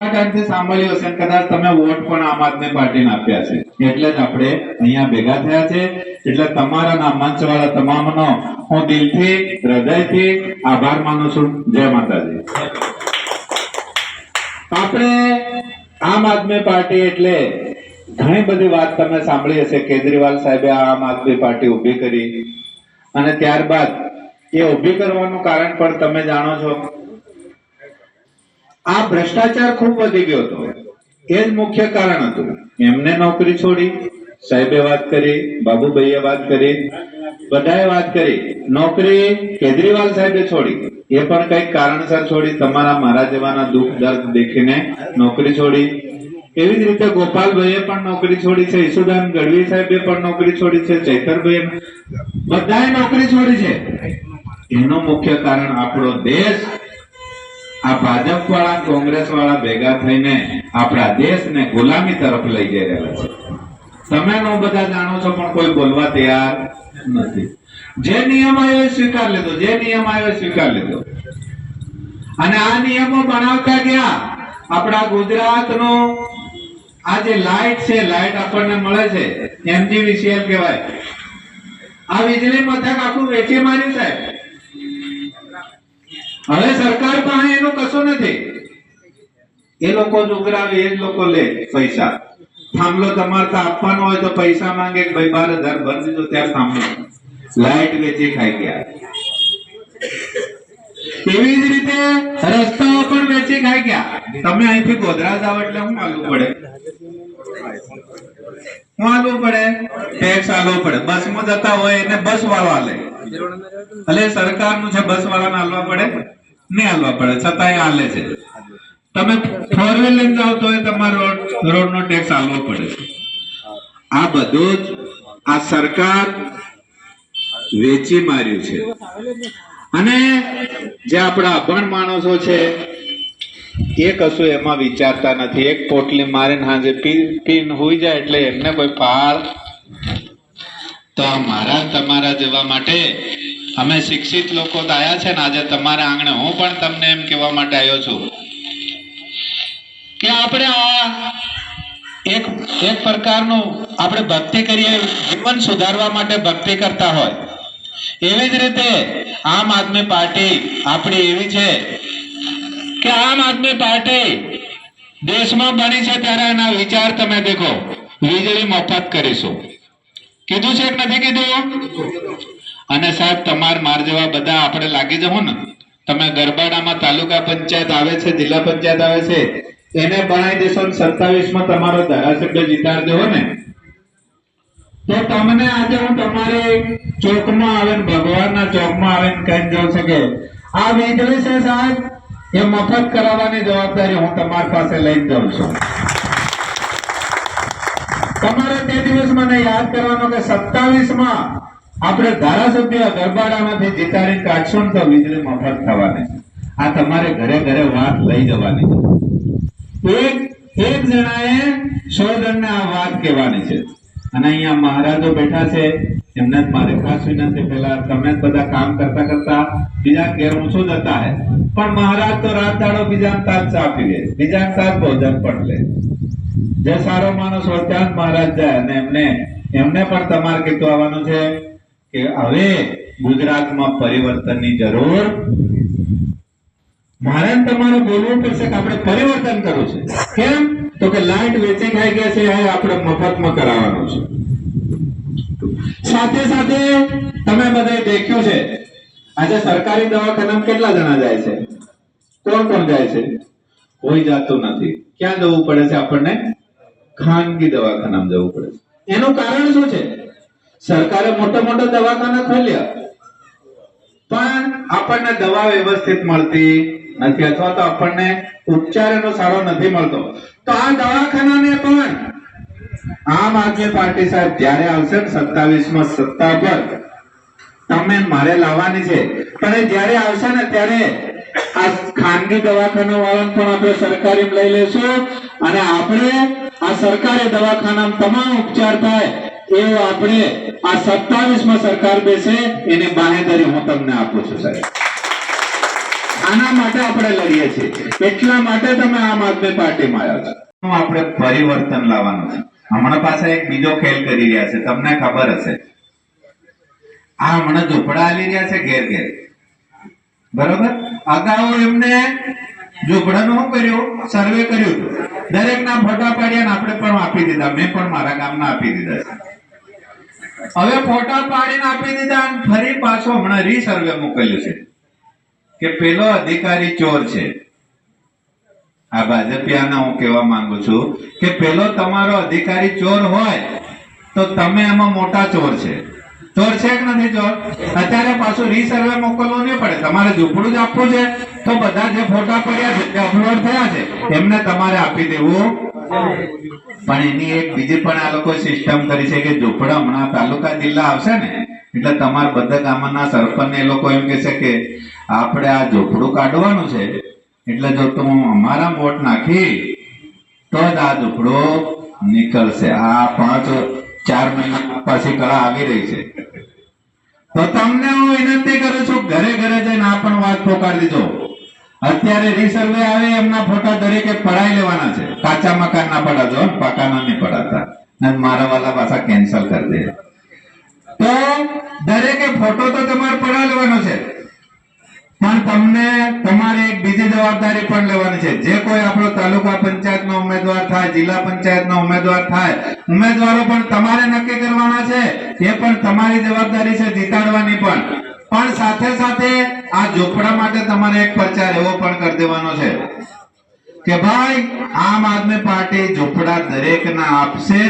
ટાઈમથી સાંભળ્યું હશે કદાચ તમે વોટ પણ આમ આદમી પાર્ટીને આપ્યા છે. એટલે જ આપણે અહીંયા ભેગા થયા છે. એટલે તમારા ના મંચ વાળા તમામનો હું દિલથી, હૃદયથી આભાર માનું છું. જય માતાજી. આપણે આમ આદમી પાર્ટી એટલે ઘણી બધી વાત તમે સાંભળી હશે. કેજરીવાલ સાહેબે આમ આદમી પાર્ટી ઊભી કરી. અને ત્યારબાદ એ ઊભી કરવાનું કારણ પણ તમે જાણો છો. આ ભ્રષ્ટાચાર ખૂબ વધી ગયો હતો. એ જ મુખ્ય કારણ હતું. એમને નોકરી છોડી, સાહેબે વાત કરી, બાબુભાઈએ વાત કરી, બધાએ વાત કરી. નોકરી કેજરીવાલ સાહેબે છોડી. એ પણ કંઈક કારણસર છોડી તમારા મારા જેવાના દુઃખ દર્દ દેખીને નોકરી છોડી. એવી જ રીતે ગોપાલભાઈએ પણ નોકરી છોડી છે, ઈસુદાન ગઢવી સાહેબે પણ નોકરી છોડી છે ચૈતરભાઈ બધાએ નોકરી છોડી છે. એનું મુખ્ય કારણ આપણો દેશ આ ભાજપ વાળા કોંગ્રેસ વાળા ભેગા થઈને આપણા દેશને ગુલામી તરફ લઈ જઈ રહ્યા છે. તમે નો બધા જાણો છો, પણ કોઈ બોલવા તૈયાર નથી. જે નિયમ આવ્યો સ્વીકાર લીધો, જે નિયમ આવ્યો સ્વીકાર લીધો. અને આ નિયમો બનાવતા ગયા. આપણા ગુજરાતનો આ જે લાઇટ છે લાઈટ આપણને મળે છે એમજીવીસીએલ કહેવાય. આ વીજળી મથક આખું વેચી માર્યું સાહેબ હવે સરકાર પાસે એનું કશું નથી. એ લોકો જ ઉઘરાવે, એ જ લોકો લે પૈસા. થાંભલો તમારે આપવાનો હોય તો પૈસા માંગે ભાઈ બાર હજાર ભરી દીધો, ત્યાં થાંભલો. લાઈટ વેચી ખાઈ ગયા. એવી જ રીતે રસ્તાઓ પણ વેચી ખાઈ ગયા. તમે અહીંથી ગોધરા જાવ એટલે શું આલવું પડે? હું આલવું પડે? ટેક્સ હાલવો પડે. બસમાં જતા હોય એને બસ વાળો હાલે એટલે સરકારનું છે બસ વાળાને હાલવા પડે? નહીં હાલવા પડે, છતાંય હાલે છે. તમે ફોર વ્હીલ લઈને જાઓ તો તમારો રોડ નો ટેક્સ હાલવો પડે. આ બધું જ આ સરકાર વેચી માર્યું છે. અને જે આપણા અભણ માણસો છે, એ કશું એમાં વિચારતા નથી. એક પોટલી મારીને હાજે પીન હોઈ જાય એટલે એમને કોઈ પાર તો મારા, તમારા જેવા માટે અમે શિક્ષિત લોકો તો આવ્યા છે ને આજે તમારા આંગણે હું પણ તમને એમ કહેવા માટે આવ્યો છું કે આપણે આ એક એક પ્રકારનું આપણે ભક્તિ કરીએ, જીવન સુધારવા માટે ભક્તિ કરતા હોય. એવી જ રીતે આમ આદમી પાર્ટી આપણી એવી છે કે આમ આદમી પાર્ટી દેશમાં બની છે ત્યારે એના વિચાર તમે દેખો. વીજળી મફત કરીશું. કીધું છે કે નથી કીધું? અને સાહેબ, તમાર માર જેવા બધા આપણે લાગી જવું ને. તમે ગરબાડામાં તાલુકા પંચાયત આવે છે, જિલ્લા પંચાયત આવે છે, એને બનાવી દેશો સત્તાવીસમાં તમારો ધારાસભ્ય જીતાડ દેવો ને. તો તમને આજે હું તમારે ચોકમાં આવે ને, ભગવાનના ચોકમાં આવે કહી દઉં છું આ વીજળી છે સાહેબ, એ મફત કરાવવાની જવાબદારી હું તમારી પાસે લઈ જાઉં છું. તમારે તે દિવસ મને યાદ કરવાનો કે સત્તાવીસમાં આપણે ધારાસભ્ય ગરબાડામાંથી જીતાડી કાઢશો ને તો વીજળી મફત થવાની. આ તમારે ઘરે ઘરે વાત લઈ જવાની છે. એક એક જણાએ સો જણને આ વાત કહેવાની છે. અને અહીંયા મહારાજો બેઠા છે. એમને જ મારે ખાસ વિનંતી પેલા તમે બધા કામ કરતા કરતા બીજા ઘેર ઓછું જતા હે. પણ મહારાજ તો રાત દાડો બીજા તાજ ચા લે. બીજા સાથ ભોજન પણ લે. જે સારો માણસ હોય ત્યાં મહારાજ જાય અને એમને એમને પણ તમારે કીધું આવવાનું છે. કે હવે ગુજરાતમાં પરિવર્તનની જરૂર મારે તમારે બોલવું પડશે કે આપણે પરિવર્તન કરવું છે. કેમ? તો કે લાઈટ વેચી ખાઈ ગયા છે, એ આપણે મફતમાં કરાવવાનું છે. સાથે સાથે તમે બધાએ દેખ્યું છે, આજે સરકારી દવાખાનામાં કેટલા જણા જાય છે? કોણ કોણ જાય છે? કોઈ જાતું નથી. ક્યાં જવું પડે છે આપણને? ખાનગી દવાખાનામાં જવું પડે છે. એનું કારણ શું છે? સરકારે મોટા મોટા દવાખાના ખોલ્યા. પણ આપણને દવા વ્યવસ્થિત મળતી નથી અથવા તો આપણને ઉપચાર એનો સારો નથી મળતો. તો આ દવાખાનાને પણ આમ આદમી પાર્ટી સાહેબ જ્યારે આવશે ને સત્તાવીસમાં સત્તા પર, તમે મારે લાવવાની છે. પણ જ્યારે આવશે ને ત્યારે આ ખાનગી દવાખાના વાળાને પણ આપણે સરકારી લઈ લેશું અને આપણે આ સરકારી દવાખાનામાં તમામ ઉપચાર થાય. એવું આપણે આ સત્તાવીસમાં સરકાર બેસે, એને બાહેધરી હું તમને આપું છું, સાહેબ. આના માટે આપણે લડીએ છીએ. એટલા માટે તમે આમ આદમી પાર્ટીમાં આવ્યા છો. આપણે પરિવર્તન લાવવાનું છે. હમણાં પાસે એક બીજો ખેલ કરી રહ્યા છે. તમને ખબર હશે. આ હમણાં ઝૂંપડા આલી રહ્યા છે ઘેર ઘેર. બરોબર? અગાઉ એમને ઝૂંપડાનું શું કર્યું? સર્વે કર્યું દરેક ના ફોટા પાડ્યા આપણે પણ આપી દીધા. મેં પણ મારા ગામના આપી દીધા છે. હવે ફોટા પાડીને આપી દીધા અને ફરી પાછો હમણાં રીસર્વે મોકલ્યું છે. કે પેલો અધિકારી ચોર છે. આ ભાજપિયાના હું કહેવા માંગુ છું કે પેલો તમારો અધિકારી ચોર હોય તો તમે એમાં મોટા ચોર છે. ચોર છે કે નથી ચોર? અત્યારે પાછું રીસર્વે મોકલવું નહીં પડે. તમારે ઝૂંપડું જ આપવું છે. તો બધા જે ફોટા પડ્યા છે, તે અપલોડ થયા છે. એમને તમારે આપી દેવું. પણ એની એક બીજી પણ આ લોકો સિસ્ટમ કરી છે કે ઝૂંપડા હમણાં તાલુકા જિલ્લા આવશે ને, એટલે તમારા બધા ગામના સરપંચ એ લોકો એમ કે છે કે આપણે આ ઝૂંપડું કાઢવાનું છે, એટલે જો તું અમારા વોટ નાખી, તો જ આ ઝોપડો નીકળશે. આ પાંચ, ચાર મહિના પાછી કળા આવી રહી છે. તો તમને હું વિનંતી કરું છું, ઘરે ઘરે જઈને આ પણ વાત પોકાર દીધો અત્યારે રીસર્વે આવે, એમના ફોટા દરેકે પડાઈ લેવાના છે. કાચા મકાન ના પડાજો પાકાના નહીં પડાતા. ને મારા વાલા પાછા કેન્સલ કરી દે. તો દરેકે ફોટો તો તમારે પડા લેવાનો છે. પણ તમને તમારે એક બીજી જવાબદારી પણ લેવાની છે. જે કોઈ આપણો તાલુકા પંચાયતનો ઉમેદવાર થાય, જિલ્લા પંચાયતનો ઉમેદવાર થાય, ઉમેદવારો પણ તમારે નક્કી કરવાના છે. એ પણ તમારી જવાબદારી છે જીતાડવાની પણ. પણ સાથે સાથે આ ઝોપડા માટે તમારે એક પ્રચાર એવો પણ કરી દેવાનો છે કે ભાઈ, આમ આદમી પાર્ટી ઝોપડા દરેકના આપશે